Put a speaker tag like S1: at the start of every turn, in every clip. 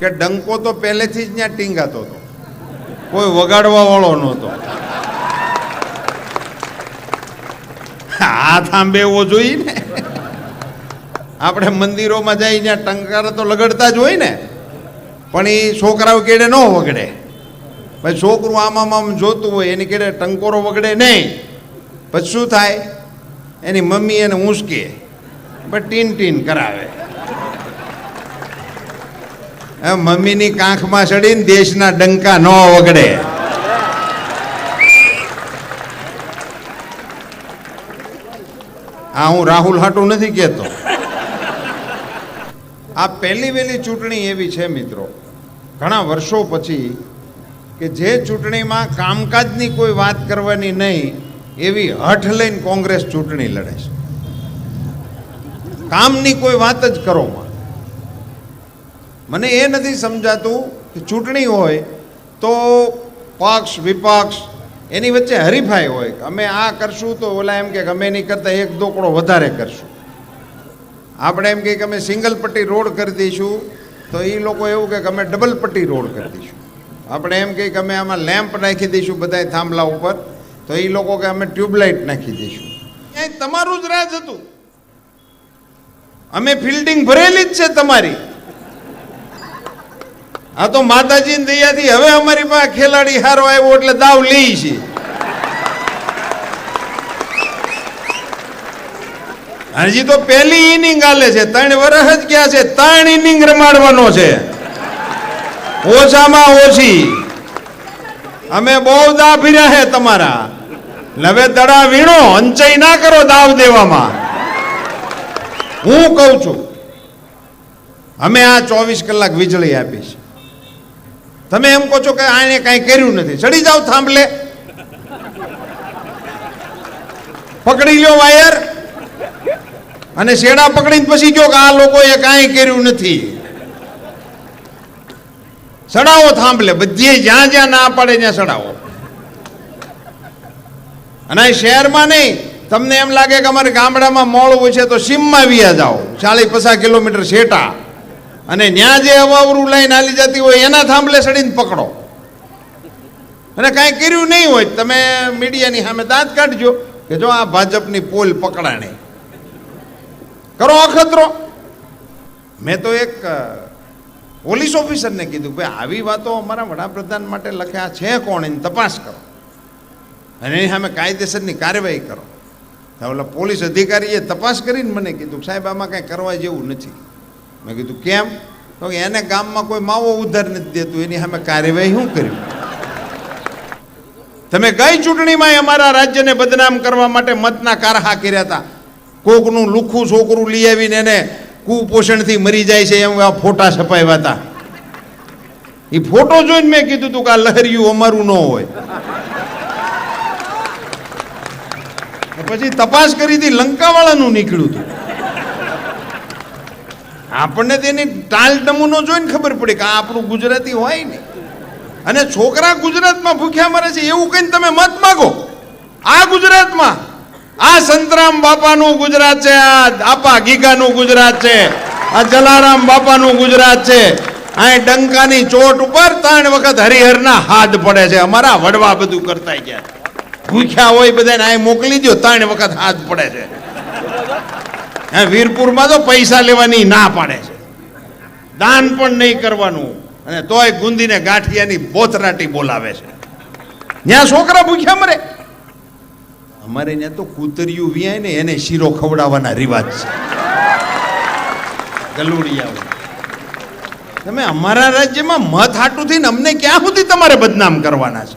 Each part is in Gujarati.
S1: કે ડંકો તો પહેલેથી જ ત્યાં ટીંગાતો હતો. કોઈ વગાડવા વાળો નહોતો. હાથ આંબેવો જોઈએ ને આપણે મંદિરોમાં જઈ ત્યાં ટંકાર તો લગડતા જ હોય ને. પણ એ છોકરાઓ કેડે ન વગડે. પછી છોકરું આમામ આમ જોતું હોય, એની કેડે ટંકોરો વગડે નહીં. પછી શું થાય? એની મમ્મી એને ઊંચકે. પણ ટીન ટીન કરાવે. મમ્મીની કાંખમાં ચડીને દેશના ડંકા ન વગડે આ હું રાહુલ હાટું નથી કહેતો. આ પહેલી વહેલી ચૂંટણી એવી છે મિત્રો. ઘણા વર્ષો પછી કે જે ચૂંટણીમાં કામકાજની કોઈ વાત કરવાની નહીં, એવી હઠ લઈને કોંગ્રેસ ચૂંટણી લડે છે. કામની કોઈ વાત જ કરો મને એ નથી સમજાતું કે ચૂંટણી હોય તો પક્ષ, વિપક્ષ, એની વચ્ચે હરીફાઈ હોય અમે આ કરશું તો ઓલા એમ કે અમે એની કરતાં એક દોકડો વધારે કરશું. આપણે એમ કહીએ કે અમે સિંગલ પટ્ટી રોડ કરી દઈશું તો એ લોકો એવું કે અમે ડબલ પટ્ટી રોડ કરી દઈશું. આપણે એમ કહીએ કે અમે આમાં લેમ્પ નાખી દઈશું બધાય થાંભલા ઉપર તો એ લોકો કે અમે ટ્યુબલાઇટ નાખી દઈશું. ક્યાંય તમારું જ રાજ હતું. અમે ફિલ્ડિંગ ભરેલી જ છે તમારી. આ તો માતાજીની દયાથી હવે અમારી પાસે ખેલાડી હારો આવ્યો એટલે દાવ લઈ છે. હજી તો પહેલી ઇનિંગ આલે છે. ત્રણ વર્ષ જ ક્યાં છે. ત્રણ ઇનિંગ રમાડવાનો છે. ઓછામાં ઓછી. અમે બહુ દા ફીર્યા છે તમારા હવે દડા વીણો અંચય ના કરો દાવ દેવામાં. હું કહું છું, અમે આ ચોવીસ કલાક વીજળી આપી છે તમે એમ કહો છો કે આને કાંઈ કર્યું નથી. ચડી જાઓ થાંભલે. પકડી લ્યો વાયર. અને શેડા પકડીને પછી કહો કે આ લોકોએ કાંઈ કર્યું નથી. ચડાવો થાંભલે બધી જ્યાં જ્યાં ના પડે ત્યાં ચડાવો. અને શહેરમાં નહીં, તમને એમ લાગે કે અમારે ગામડામાં મોડું છે તો સીમમાં વ્યા જાઓ. ચાલીસ પચાસ કિલોમીટર શેટા અને ત્યાં જે અવાવરું લાઈન હાલી જતી હોય એના થાંભલે ચડીને પકડો. અને કાંઈ કર્યું નહીં હોય, તમે મીડિયાની સામે દાંત કાઢજો કે જો આ ભાજપની પોલ પકડાણે કરો અખતરો. મેં તો એક પોલીસ ઓફિસરને કીધું, ભાઈ, આવી વાતો અમારા વડાપ્રધાન માટે લખ્યા છે કોણ? એની તપાસ કરો. અને એની સામે કાયદેસરની કાર્યવાહી કરો. ઓલા પોલીસ અધિકારીએ તપાસ કરીને મને કીધું, સાહેબ, આમાં કાંઈ કરવા જેવું નથી. મેં કીધું, કેમ? તો એને ગામમાં કોઈ માવો ઉધાર નથી દેતું, એની સામે કાર્યવાહી શું કર્યું તમે ગઈ ચૂંટણીમાં અમારા રાજ્યને બદનામ કરવા માટે મતના કારહા કર્યા હતા? કોકનું લુખું છોકરું લઈ આવીને એને કુપોષણથી મરી જાય છે એમ આ ફોટા છપાવ્યા હતા. એ ફોટો જોઈને મેં કીધું તું કે આ લહેરિયું અમારું ન હોય. પછી તપાસ કરી હતી, લંકાવાળાનું નીકળ્યું હતું આપણને તેની ટાલ નમૂનો જોઈને ખબર પડી કે આ આપણું ગુજરાતી હોય ને. અને છોકરા ગુજરાતમાં ભૂખ્યા મરે છે એવું કહીને તમે મત માગો. આ ગુજરાતમાં, આ સંતરામ બાપાનું ગુજરાત છે, આ આપા ગીગાનું ગુજરાત છે, આ જલારામ બાપાનું ગુજરાત છે. અહીં ડંકાની ચોટ ઉપર ત્રણ વખત હરિહરના હાથ પડે છે. અમારા વડવા બધું કરતા ગયા. ભૂખ્યા હોય બધાને અહીં મોકલી દો ત્રણ વખત હાથ પડે છે. વીરપુરમાં તો પૈસા લેવાની ના પાડે છે. દાન પણ નહીં કરવાનું અને તોય ગુંદીને ગાંઠિયાની બોતરાટી બોલાવે છે. ત્યાં છોકરા ભૂખ્યા મરે? અમારે ત્યાં તો કૂતરિયું વ્યાય ને એને શીરો ખવડાવવાના રિવાજ છે. ગલુડિયા તમે અમારા રાજ્યમાં મત હાટું થઈને અમને ક્યાં સુધી તમારે બદનામ કરવાના છે?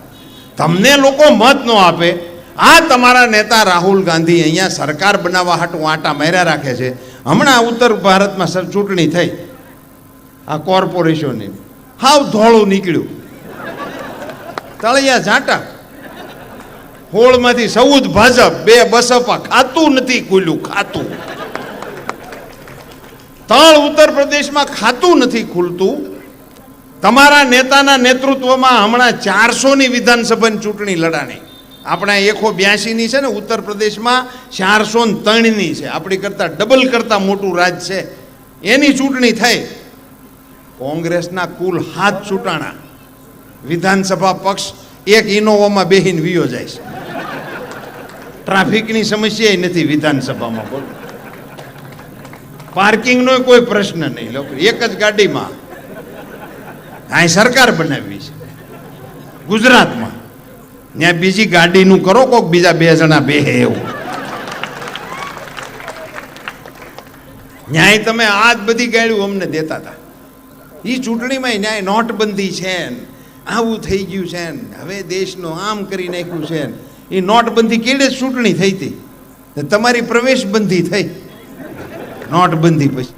S1: તમને લોકો મત ન આપે આ તમારા નેતા રાહુલ ગાંધી અહીંયા સરકાર બનાવવા હાટું આટા માર્યા રાખે છે. હમણાં ઉત્તર ભારતમાં સર ચૂંટણી થઈ. આ કોર્પોરેશનની. હાવ ધોળું નીકળ્યું. તળિયા ઝાંટા. હોળમાંથી સૌદ ભાજપ, બે બસપા ખાતું નથી ખુલ્યું, ખાતું. તળ ઉત્તર પ્રદેશમાં ખાતું નથી ખુલતું. તમારા નેતાના નેતૃત્વમાં હમણાં ચારસોની વિધાનસભાની ચૂંટણી લડાણી. આપણા એકસો બ્યાસીની છે ને, ઉત્તર પ્રદેશમાં ચારસો ત્રણની છે. આપણી કરતાં ડબલ કરતાં મોટું રાજ છે. એની ચૂંટણી થઈ. કોંગ્રેસના કુલ હાથ ચૂંટાણા. વિધાનસભા પક્ષ એક ઇનોવામાં બેહીને વિયો જાય છે. ટ્રાફિકની સમસ્યા નથી વિધાનસભામાં બોલો. પાર્કિંગનો કોઈ પ્રશ્ન નહીં લોકો એક જ ગાડીમાં. અહીં સરકાર બનાવી છે. ગુજરાતમાં. ત્યાં બીજી ગાડીનું કરો, કોક બીજા બે જણા બેહે એવું. ન્યાય તમે આ જ બધી ગાડીઓ અમને દેતા હતા. એ ચૂંટણીમાં ન્યાય નોટબંધી છે આવું થઈ ગયું છે ને. હવે દેશનું આમ કરી નાખ્યું છે ને. એ નોટબંધી કેડે ચૂંટણી થઈ હતી? તમારી પ્રવેશબંધી થઈ. નોટબંધી પછી.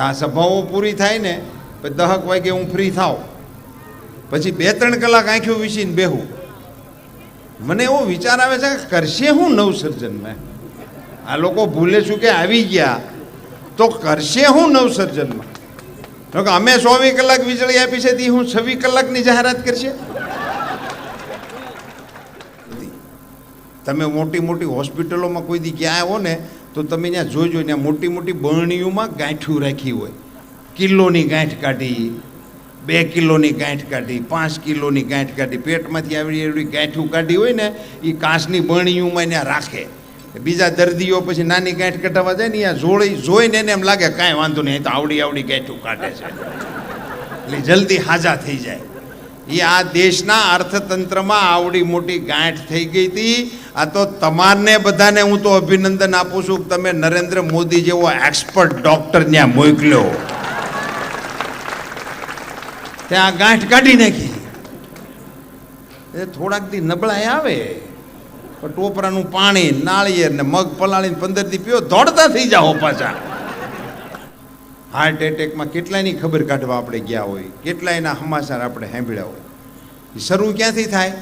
S1: આ સભાઓ પૂરી થાય ને, પછી દહક વાગે હું ફ્રી થાવ પછી બે ત્રણ કલાક આંખ્યો વિશીને બેહું. મને એવો વિચાર આવે છે કે કરશે હું નવસર્જનમાં આ લોકો ભૂલે શું કે આવી ગયા. તો કરશે હું નવસર્જનમાં તો કે અમે ચોવીસ કલાક વીજળી આપી છે, તે હું છવ્વીસ કલાકની જાહેરાત કરશે? તમે મોટી મોટી હોસ્પિટલોમાં કોઈ દી ક્યાં આવો ને, તો તમે ત્યાં જોઈ ત્યાં મોટી મોટી બરણીઓમાં ગાંઠું રાખી હોય. કિલ્લોની ગાંઠ કાઢી. બે કિલોની ગાંઠ કાઢી, પાંચ કિલોની ગાંઠ કાઢી, પેટમાંથી આવી એવી ગાંઠું કાઢી હોય ને એ કાંસની બરણીઓમાં ત્યાં રાખે. બીજા દર્દીઓ પછી નાની ગાંઠ કઢાવવા જાય ને ત્યાં જોડી જોઈને એને એમ લાગે કાંઈ વાંધો નહીં તો આવડી આવડી ગાંઠું કાઢે છે. એટલે જલ્દી હાજા થઈ જાય. એ આ દેશના અર્થતંત્રમાં આવડી મોટી ગાંઠ થઈ ગઈ હતી. આ તો તમારને બધાને હું તો અભિનંદન આપું છું કે તમે નરેન્દ્ર મોદી જેવો એક્સપર્ટ ડોક્ટર ત્યાં મોકલ્યો. ત્યાં ગાંઠ કાઢી નાખી. એ થોડાક દી નબળાઈ આવે. પણ ટોપરાનું પાણી, નાળિયેર ને મગ પલાળીને પંદર દી પીઓ દોડતા થઈ જાઓ પાછા. હાર્ટ એટેકમાં કેટલાયની ખબર કાઢવા આપણે ગયા હોય? કેટલાયના સમાચાર આપણે સાંભળ્યા હોય? એ શરૂ ક્યાંથી થાય?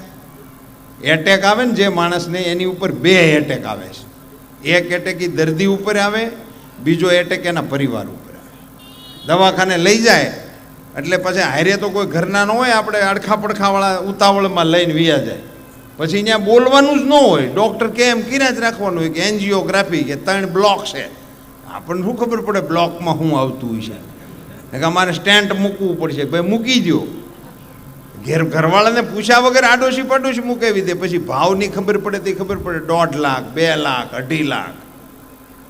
S1: એટેક આવે ને જે માણસને એની ઉપર બે એટેક આવે છે. એક એટેક એ દર્દી ઉપર આવે, બીજો એટેક એના પરિવાર ઉપર આવે. દવાખાને લઈ જાય એટલે પછી હારે તો કોઈ ઘરના ન હોય, આપણે અડખા પડખાવાળા ઉતાવળમાં લઈને વ્યા જાય. પછી અહીંયા બોલવાનું જ ન હોય. ડૉક્ટર કે એમ કિરા જ રાખવાનું હોય કે એન્જિયોગ્રાફી કે ત્રણ બ્લોક છે. આપણને શું ખબર પડે બ્લોકમાં શું આવતું હોય છે? કે અમારે સ્ટેન્ટ મૂકવું પડશે. ભાઈ મૂકી દો ઘેર ઘરવાળાને પૂછ્યા વગર આડોશી પાડોશી મૂકાવી દે. પછી ભાવની ખબર પડે તે ખબર પડે. દોઢ લાખ, બે લાખ, અઢી લાખ.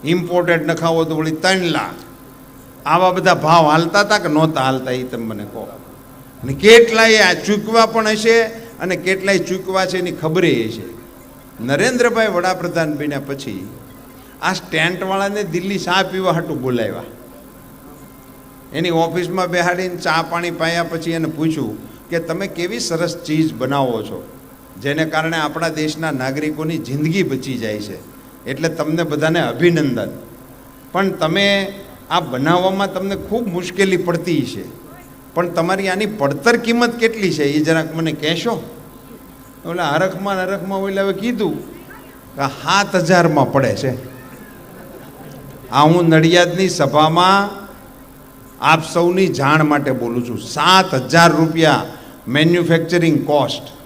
S1: ઇમ્પોર્ટેડ નખાવો તો વળી ત્રણ લાખ. આવા બધા ભાવ હાલતા હતા કે નહોતા હાલતા એ તમે મને કહો. અને કેટલાય આ ચૂકવા પણ હશે અને કેટલાય ચૂકવા છે એની ખબરે હશે નરેન્દ્રભાઈ વડાપ્રધાન બન્યા પછી આ સ્ટેન્ટવાળાને દિલ્હી ચા પીવા હાટું બોલાવ્યા. એની ઓફિસમાં બેહાડીને ચા પાણી પાયા પછી એને પૂછ્યું કે તમે કેવી સરસ ચીજ બનાવો છો? જેને કારણે આપણા દેશના નાગરિકોની જિંદગી બચી જાય છે. એટલે તમને બધાને અભિનંદન. પણ તમે આ બનાવવામાં તમને ખૂબ મુશ્કેલી પડતી છે. પણ તમારી આની પડતર કિંમત કેટલી છે? એ જરાક મને કહેશો? ઓલા હરખમાં હરખમાં ઓલા હવે કીધું કે સાત હજારમાં પડે છે. આ હું નડિયાદની સભામાં આપ સૌની જાણ માટે બોલું છું. સાત હજાર રૂપિયા મેન્યુફેક્ચરિંગ કોસ્ટ